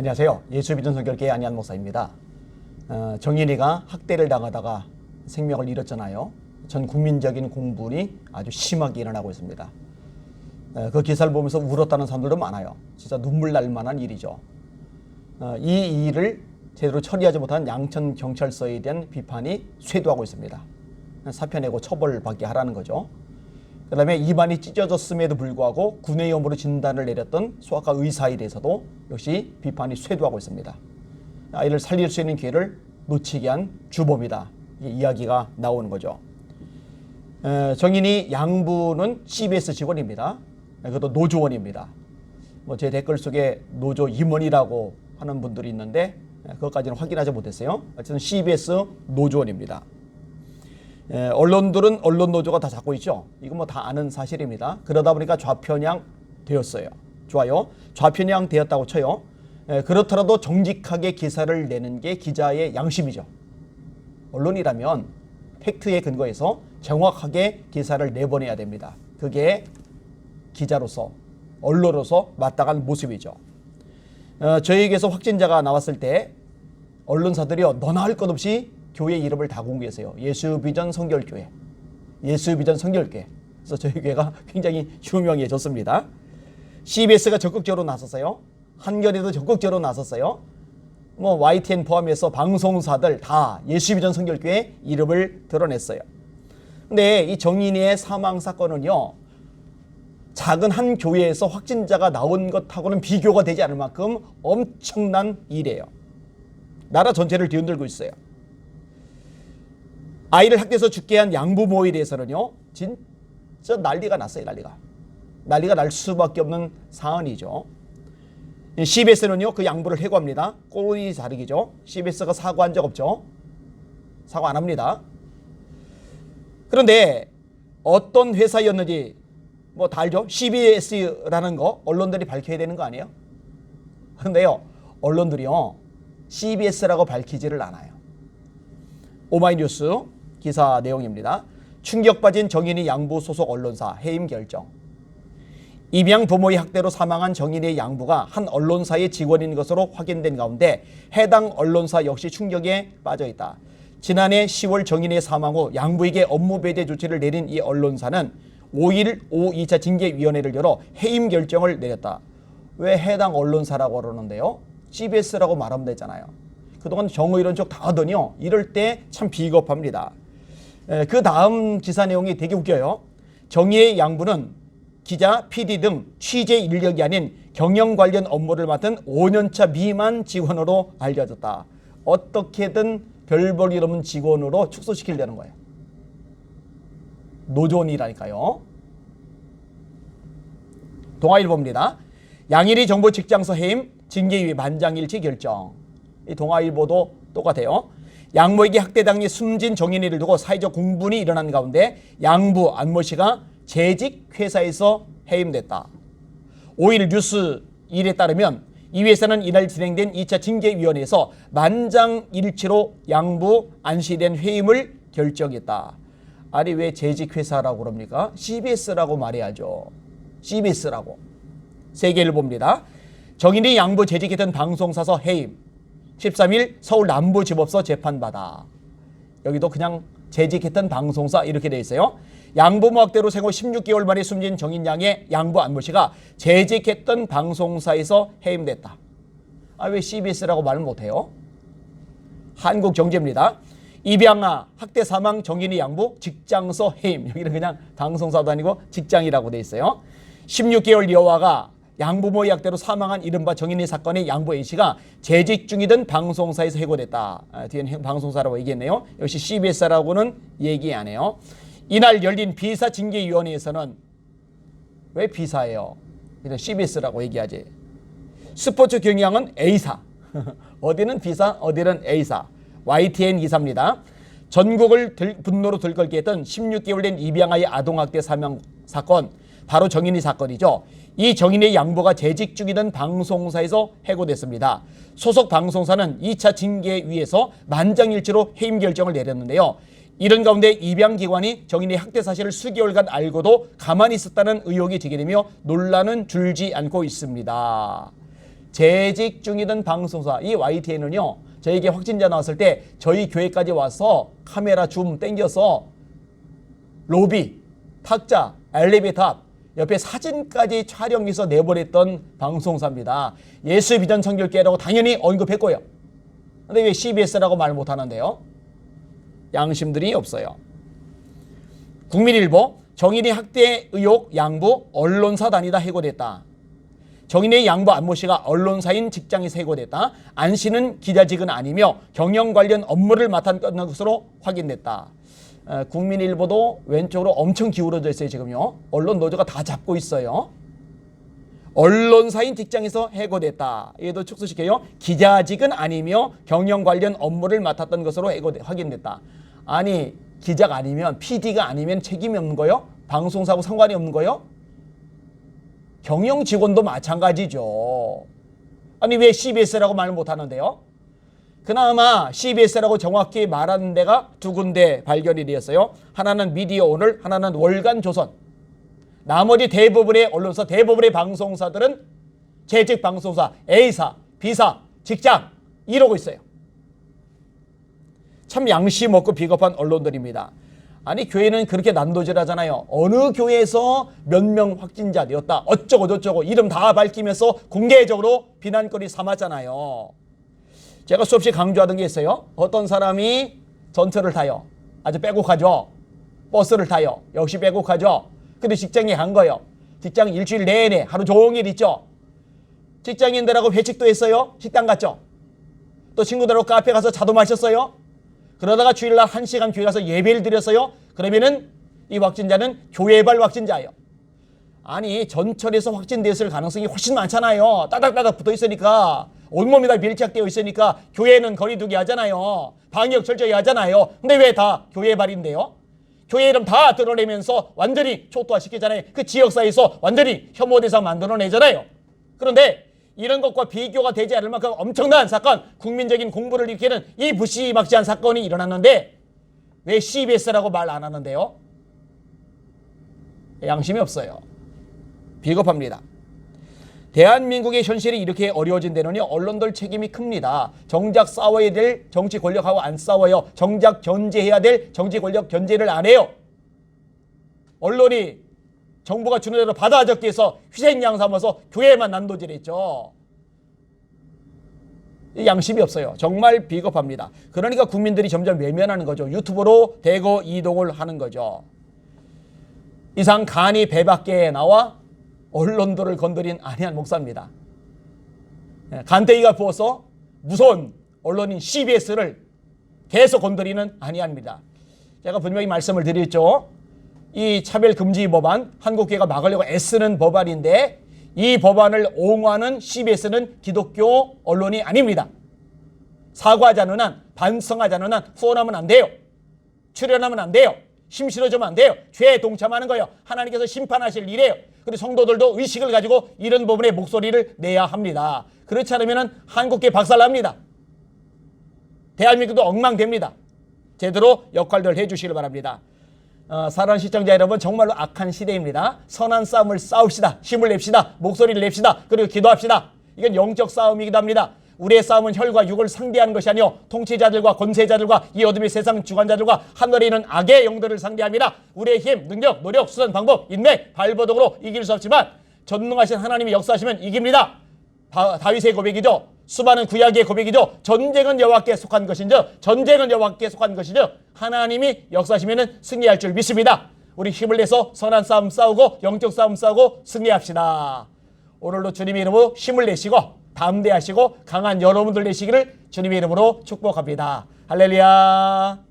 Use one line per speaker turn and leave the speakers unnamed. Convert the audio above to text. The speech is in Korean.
안녕하세요. 예수비전 성결교회 안희한 목사입니다. 어, 정인이가 학대를 당하다가 생명을 잃었잖아요. 전 국민적인 공분이 아주 심하게 일어나고 있습니다. 어, 그 기사를 보면서 울었다는 사람들도 많아요. 진짜 눈물 날 만한 일이죠. 어, 이 일을 제대로 처리하지 못한 양천 경찰서에 대한 비판이 쇄도하고 있습니다. 사표 내고 처벌받게 하라는 거죠. 그다음에 입안이 찢어졌음에도 불구하고 구내염으로 진단을 내렸던 소아과 의사에 대해서도 역시 비판이 쇄도하고 있습니다. 아이를 살릴 수 있는 기회를 놓치게 한 주범이다. 이야기가 나오는 거죠. 에, 정인이 양부는 CBS 직원입니다. 에, 그것도 노조원입니다. 뭐 제 댓글 속에 노조 임원이라고 하는 분들이 있는데 에, 그것까지는 확인하지 못했어요. 어쨌든 CBS 노조원입니다. 예, 언론들은 언론 노조가 다 잡고 있죠. 이거 뭐다 아는 사실입니다. 그러다 보니까 좌편향 되었어요. 좋아요. 좌편향 되었다고 쳐요. 예, 그렇더라도 정직하게 기사를 내는 게 기자의 양심이죠. 언론이라면 팩트에 근거해서 정확하게 기사를 내보내야 됩니다. 그게 기자로서 언론으로서 마땅한 모습이죠. 어, 저희에게서 확진자가 나왔을 때 언론사들이요 너나 할 것 없이 교회 이름을 다 공개했어요. 예수 비전 성결교회, 예수 비전 성결교회. 그래서 저희 교회가 굉장히 유명해졌습니다. CBS가 적극적으로 나섰어요. 한겨레도 적극적으로 나섰어요. 뭐 YTN 포함해서 방송사들 다 예수 비전 성결교회 이름을 드러냈어요. 근데 이 정인이의 사망 사건은요. 작은 한 교회에서 확진자가 나온 것하고는 비교가 되지 않을 만큼 엄청난 일이에요. 나라 전체를 뒤흔들고 있어요. 아이를 학대해서 죽게 한 양부모에 대해서는요, 진짜 난리가 났어요, 난리가. 난리가 날 수밖에 없는 사안이죠. CBS는요, 그 양부를 해고합니다. 꼴이 다르기죠. CBS가 사과한 적 없죠. 사과 안 합니다. 그런데 어떤 회사였는지 뭐 다 알죠? CBS라는 거 언론들이 밝혀야 되는 거 아니에요? 그런데요, 언론들이요, CBS라고 밝히지를 않아요. 오마이뉴스 기사 내용입니다. 충격받은 정인이 양부 소속 언론사 해임 결정. 입양 부모의 학대로 사망한 정인의 양부가 한 언론사의 직원인 것으로 확인된 가운데 해당 언론사 역시 충격에 빠져 있다. 지난해 10월 정인의 사망 후 양부에게 업무 배제 조치를 내린 이 언론사는 5일 오후 2차 징계위원회를 열어 해임 결정을 내렸다. 왜 해당 언론사라고 그러는데요? CBS라고 말하면 되잖아요. 그동안 정의 이런 쪽다 하더니요. 이럴 때 참 비겁합니다. 에, 그 다음 기사 내용이 되게 웃겨요. 정의의 양부는 기자, PD 등 취재 인력이 아닌 경영 관련 업무를 맡은 5년차 미만 직원으로 알려졌다. 어떻게든 별볼일 없는 직원으로 축소시키려는 거예요. 노조원이라니까요. 동아일보입니다. 양일이 정부 직장서 해임, 징계위 만장일치 결정. 이 동아일보도 똑같아요. 양모에게 학대당해 숨진 정인이를 두고 사회적 공분이 일어난 가운데 양부 안모 씨가 재직 회사에서 해임됐다. 5일 뉴스 일에 따르면 이 회사는 이날 진행된 2차 징계위원회에서 만장일치로 양부 안시된 해임을 결정했다. 아니 왜 재직 회사라고 그럽니까? CBS라고 말해야죠. CBS라고. 세계일보입니다. 정인이 양부 재직했던 방송사서 해임. 13일 서울 남부지법서 재판받아. 여기도 그냥 재직했던 방송사 이렇게 돼 있어요. 양부모 학대로 생후 16개월 만에 숨진 정인 양의 양부 안모 씨가 재직했던 방송사에서 해임됐다. 아 왜 CBS라고 말을 못해요? 한국경제입니다. 입양아 학대 사망 정인이 양부 직장서 해임 여기는 그냥 방송사도 아니고 직장이라고 돼 있어요. 16개월 여아가 양부모의 학대로 사망한 이른바 정인이 사건의 양부 A씨가 재직 중이던 방송사에서 해고됐다. 아, 뒤에는 방송사라고 얘기했네요. 역시 CBS라고는 얘기 안 해요. 이날 열린 비사 징계위원회에서는 왜 비사예요? 그냥 CBS라고 얘기하지. 스포츠 경영은 A사. 어디는 비사, 어디는 A사. YTN 기사입니다. 전국을 들, 분노로 들끓게 했던 16개월 된 입양아의 아동학대 사망 사건, 바로 정인이 사건이죠. 이 정인의 양보가 재직 중이던 방송사에서 해고됐습니다. 소속 방송사는 2차 징계위에서 만장일치로 해임 결정을 내렸는데요. 이런 가운데 입양기관이 정인의 학대 사실을 수개월간 알고도 가만히 있었다는 의혹이 제기되며 논란은 줄지 않고 있습니다. 재직 중이던 방송사 이 YTN은요 저에게 확진자 나왔을 때 저희 교회까지 와서 카메라 줌 땡겨서 로비, 탁자, 엘리베이터 앞, 옆에 사진까지 촬영해서 내보냈던 방송사입니다. 예수 비전 청결교회라고 당연히 언급했고요. 근데 왜 CBS라고 말 못하는데요? 양심들이 없어요. 국민일보 정인이 학대 의혹 양부 언론사 다니다 해고됐다. 정인의 양부 안모 씨가 언론사인 직장에서 해고됐다. 안 씨는 기자직은 아니며 경영 관련 업무를 맡았던 것으로 확인됐다. 어, 국민일보도 왼쪽으로 엄청 기울어져 있어요 지금요. 언론 노조가 다 잡고 있어요. 언론사인 직장에서 해고됐다. 얘도 축소시켜요. 기자직은 아니며 경영 관련 업무를 맡았던 것으로 해고 확인됐다. 아니 기자가 아니면 PD가 아니면 책임이 없는 거요? 방송사하고 상관이 없는 거요? 경영 직원도 마찬가지죠. 아니 왜 CBS라고 말 못하는데요? 그나마 CBS라고 정확히 말하는 데가 두 군데 발견이 되었어요. 하나는 미디어 오늘, 하나는 월간 조선. 나머지 대부분의 언론사, 대부분의 방송사들은 재직 방송사, A사, B사, 직장 이러고 있어요. 참 양심 없고 비겁한 언론들입니다. 아니 교회는 그렇게 난도질하잖아요. 어느 교회에서 몇 명 확진자 되었다. 어쩌고 저쩌고 이름 다 밝히면서 공개적으로 비난거리 삼았잖아요. 제가 수없이 강조하던 게 있어요. 어떤 사람이 전철을 타요. 아주 빼곡하죠. 버스를 타요. 역시 빼곡하죠. 근데 직장에 간 거예요. 직장 일주일 내내 하루 종일 있죠. 직장인들하고 회식도 했어요. 식당 갔죠. 또 친구들하고 카페 가서 차도 마셨어요. 그러다가 주일날 한 시간 교회 가서 예배를 드렸어요. 그러면은 이 확진자는 교회발 확진자예요. 아니 전철에서 확진됐을 가능성이 훨씬 많잖아요. 따닥따닥 붙어 있으니까 온몸이 다 밀착되어 있으니까 교회는 거리두기 하잖아요. 방역 철저히 하잖아요. 근데 왜 다 교회 발인데요? 교회 이름 다 드러내면서 완전히 초토화시키잖아요. 그 지역사회에서 완전히 혐오 대상 만들어내잖아요. 그런데 이런 것과 비교가 되지 않을 만큼 엄청난 사건, 국민적인 공부를 일으키는 이 무시막지한 사건이 일어났는데 왜 CBS라고 말 안 하는데요? 양심이 없어요. 비겁합니다. 대한민국의 현실이 이렇게 어려워진 데는요 언론들 책임이 큽니다. 정작 싸워야 될 정치 권력하고 안 싸워요. 정작 견제해야 될 정치 권력 견제를 안 해요. 언론이 정부가 주는 대로 받아 적기 위해서 희생양 삼아서 교회만 난도질했죠. 이 양심이 없어요. 정말 비겁합니다. 그러니까 국민들이 점점 외면하는 거죠. 유튜브로 대거 이동을 하는 거죠. 이상 간이 배 밖에 나와 언론들을 건드린 안희한 목사입니다. 예, 간대기가 부어서 무서운 언론인 CBS를 계속 건드리는 안희한입니다. 제가 분명히 말씀을 드렸죠. 이 차별금지 법안 한국교회가 막으려고 애쓰는 법안인데 이 법안을 옹호하는 CBS는 기독교 언론이 아닙니다. 사과하지 않는 한, 반성하지 않는 한 후원하면 안 돼요. 출연하면 안 돼요. 힘 실어주면 안 돼요. 죄에 동참하는 거예요. 하나님께서 심판하실 일이에요. 그리고 성도들도 의식을 가지고 이런 부분에 목소리를 내야 합니다. 그렇지 않으면 한국계 박살납니다. 대한민국도 엉망됩니다. 제대로 역할들 해주시길 바랍니다. 어, 사랑하는 시청자 여러분 정말로 악한 시대입니다. 선한 싸움을 싸웁시다. 힘을 냅시다. 목소리를 냅시다. 그리고 기도합시다. 이건 영적 싸움이기도 합니다. 우리의 싸움은 혈과 육을 상대하는 것이 아니요 통치자들과 권세자들과 이 어둠의 세상 주관자들과 하늘에 있는 악의 영들을 상대합니다. 우리의 힘, 능력, 노력, 수단, 방법, 인맥, 발버둥으로 이길 수 없지만 전능하신 하나님이 역사하시면 이깁니다. 다, 다윗의 고백이죠. 수많은 구약의 고백이죠. 전쟁은 여호와께 속한 것인즉 전쟁은 여호와께 속한 것이죠. 하나님이 역사하시면 승리할 줄 믿습니다. 우리 힘을 내서 선한 싸움 싸우고 영적 싸움 싸우고 승리합시다. 오늘도 주님의 이름으로 힘을 내시고 담대하시고 강한 여러분들 되시기를 주님의 이름으로 축복합니다. 할렐루야.